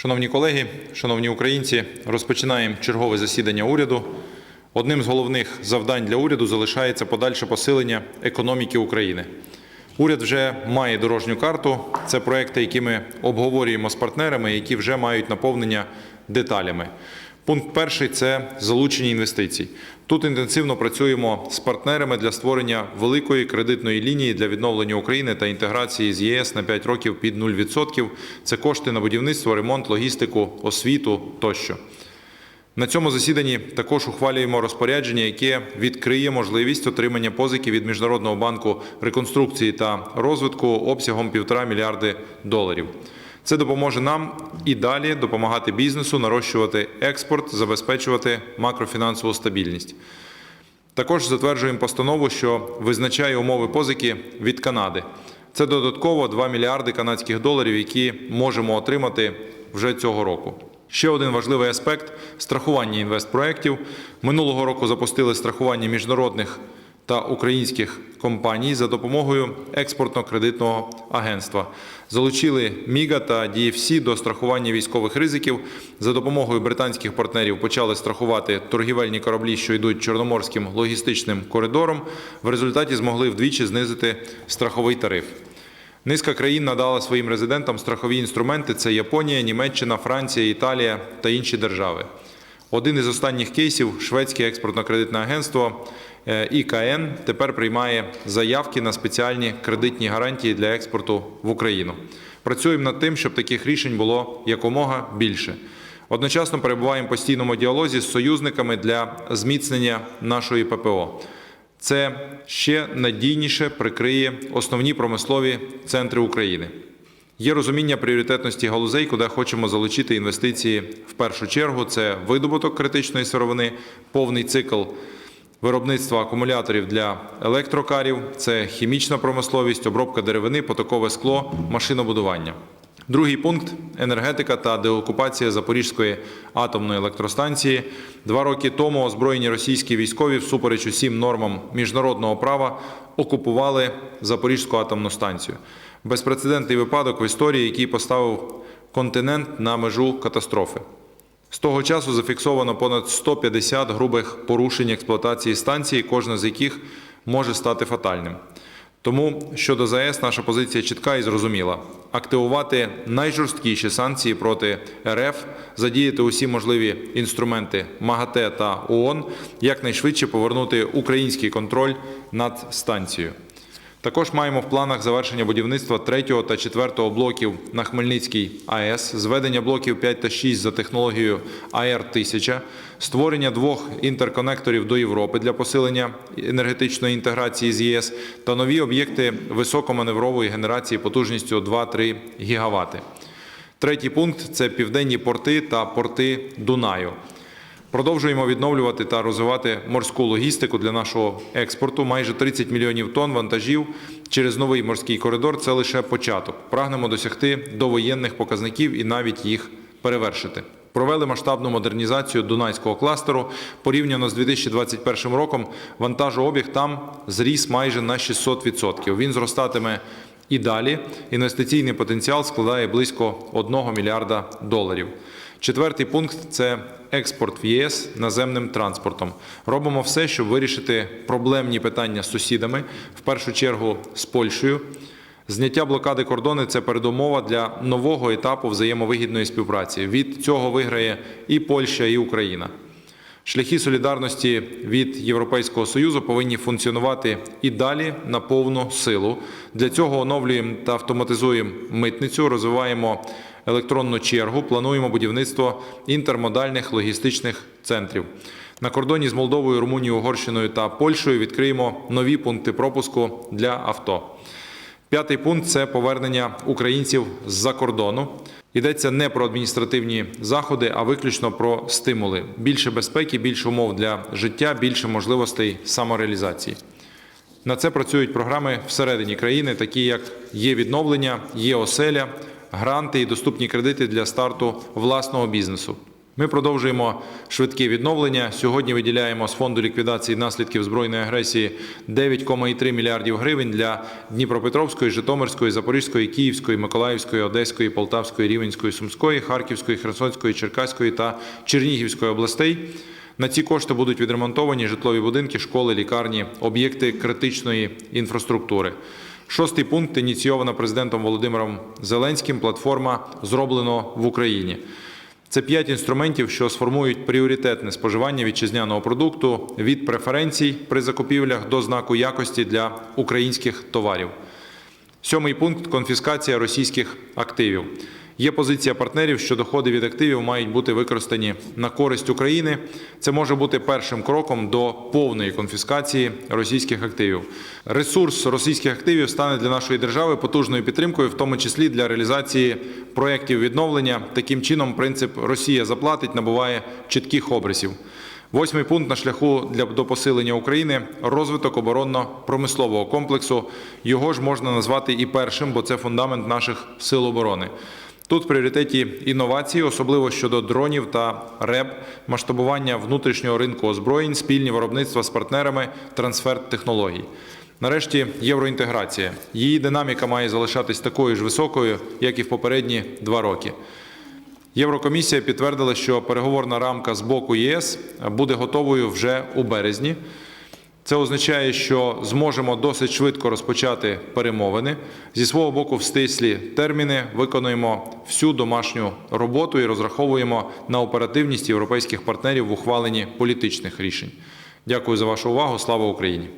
Шановні колеги, шановні українці, розпочинаємо чергове засідання уряду. Одним з головних завдань для уряду залишається подальше посилення економіки України. Уряд вже має дорожню карту. Це проекти, які ми обговорюємо з партнерами, які вже мають наповнення деталями. Пункт перший це залучення інвестицій. Тут інтенсивно працюємо з партнерами для створення великої кредитної лінії для відновлення України та інтеграції з ЄС на 5 років під 0%. Це кошти на будівництво, ремонт, логістику, освіту тощо. На цьому засіданні також ухвалюємо розпорядження, яке відкриє можливість отримання позики від Міжнародного банку реконструкції та розвитку обсягом 1,5 мільярди доларів. Це допоможе нам і далі допомагати бізнесу нарощувати експорт, забезпечувати макрофінансову стабільність. Також затверджуємо постанову, що визначає умови позики від Канади. Це додатково 2 мільярди канадських доларів, які можемо отримати вже цього року. Ще один важливий аспект страхування інвестпроєктів. Минулого року запустили страхування міжнародних та українських компаній за допомогою експортно-кредитного агентства. Залучили Міга та DFC до страхування військових ризиків. За допомогою британських партнерів почали страхувати торгівельні кораблі, що йдуть чорноморським логістичним коридором. В результаті змогли вдвічі знизити страховий тариф. Низка країн надала своїм резидентам страхові інструменти: це Японія, Німеччина, Франція, Італія та інші держави. Один із останніх кейсів шведське експортно-кредитне агентство ІКН тепер приймає заявки на спеціальні кредитні гарантії для експорту в Україну. Працюємо над тим, щоб таких рішень було якомога більше. Одночасно перебуваємо в постійному діалозі з союзниками для зміцнення нашої ППО. Це ще надійніше прикриє основні промислові центри України. Є розуміння пріоритетності галузей, куди хочемо залучити інвестиції в першу чергу. Це видобуток критичної сировини, повний цикл виробництва акумуляторів для електрокарів, це хімічна промисловість, обробка деревини, потокове скло, машинобудування. Другий пункт енергетика та деокупація Запорізької атомної електростанції. Два роки тому озброєні російські військові, всупереч усім нормам міжнародного права, окупували Запорізьку атомну станцію. Безпрецедентний випадок в історії, який поставив континент на межу катастрофи. З того часу зафіксовано понад 150 грубих порушень експлуатації станції, кожна з яких може стати фатальним. Тому щодо ЗАЕС наша позиція чітка і зрозуміла: активувати найжорсткіші санкції проти РФ, задіяти усі можливі інструменти МАГАТЕ та ООН, якнайшвидше повернути український контроль над станцією. Також маємо в планах завершення будівництва 3 та 4 блоків на Хмельницькій АЕС, зведення блоків 5 та 6 за технологією АР-1000, створення двох інтерконекторів до Європи для посилення енергетичної інтеграції з ЄС та нові об'єкти високоманеврової генерації потужністю 2-3 гігавати. Третій пункт це південні порти та порти Дунаю. Продовжуємо відновлювати та розвивати морську логістику для нашого експорту. Майже 30 мільйонів тонн вантажів через новий морський коридор це лише початок. Прагнемо досягти довоєнних показників і навіть їх перевершити. Провели масштабну модернізацію Дунайського кластеру. Порівняно з 2021 роком вантажообіг там зріс майже на 600%. Він зростатиме і далі. Інвестиційний потенціал складає близько 1 мільярда доларів. Четвертий пункт це експорт в ЄС наземним транспортом. Робимо все, щоб вирішити проблемні питання з сусідами, в першу чергу з Польщею. Зняття блокади кордону це передумова для нового етапу взаємовигідної співпраці. Від цього виграє і Польща, і Україна. Шляхи солідарності від Європейського союзу повинні функціонувати і далі на повну силу. Для цього оновлюємо та автоматизуємо митницю, розвиваємо електронну чергу, плануємо будівництво інтермодальних логістичних центрів. На кордоні з Молдовою, Румунією, Угорщиною та Польщею відкриємо нові пункти пропуску для авто. П'ятий пункт це повернення українців з-за кордону. Йдеться не про адміністративні заходи, а виключно про стимули. Більше безпеки, більше умов для життя, більше можливостей самореалізації. На це працюють програми всередині країни, такі як є відновлення, є оселя, гранти і доступні кредити для старту власного бізнесу. Ми продовжуємо швидке відновлення. Сьогодні виділяємо з фонду ліквідації наслідків збройної агресії 9,3 мільярдів гривень для Дніпропетровської, Житомирської, Запорізької, Київської, Миколаївської, Одеської, Полтавської, Рівненської, Сумської, Харківської, Херсонської, Черкаської та Чернігівської областей. На ці кошти будуть відремонтовані житлові будинки, школи, лікарні, об'єкти критичної інфраструктури. Шостий пункт ініційована президентом Володимиром Зеленським. Платформа зроблено в Україні. Це п'ять інструментів, що сформують пріоритетне споживання вітчизняного продукту від преференцій при закупівлях до знаку якості для українських товарів. Сьомий пункт конфіскація російських активів. Є позиція партнерів, що доходи від активів мають бути використані на користь України. Це може бути першим кроком до повної конфіскації російських активів. Ресурс російських активів стане для нашої держави потужною підтримкою, в тому числі для реалізації проєктів відновлення. Таким чином, принцип Росія заплатить набуває чітких обрисів. Восьмий пункт на шляху для до посилення України розвиток оборонно-промислового комплексу. Його ж можна назвати і першим, бо це фундамент наших сил оборони. Тут в пріоритеті інновації, особливо щодо дронів та РЕБ, масштабування внутрішнього ринку озброєнь, спільні виробництва з партнерами, трансфер технологій. Нарешті євроінтеграція. Її динаміка має залишатись такою ж високою, як і в попередні два роки. Єврокомісія підтвердила, що переговорна рамка з боку ЄС буде готовою вже у березні. Це означає, що зможемо досить швидко розпочати перемовини. Зі свого боку, в стислі терміни виконуємо всю домашню роботу і розраховуємо на оперативність європейських партнерів в ухваленні політичних рішень. Дякую за вашу увагу. Слава Україні!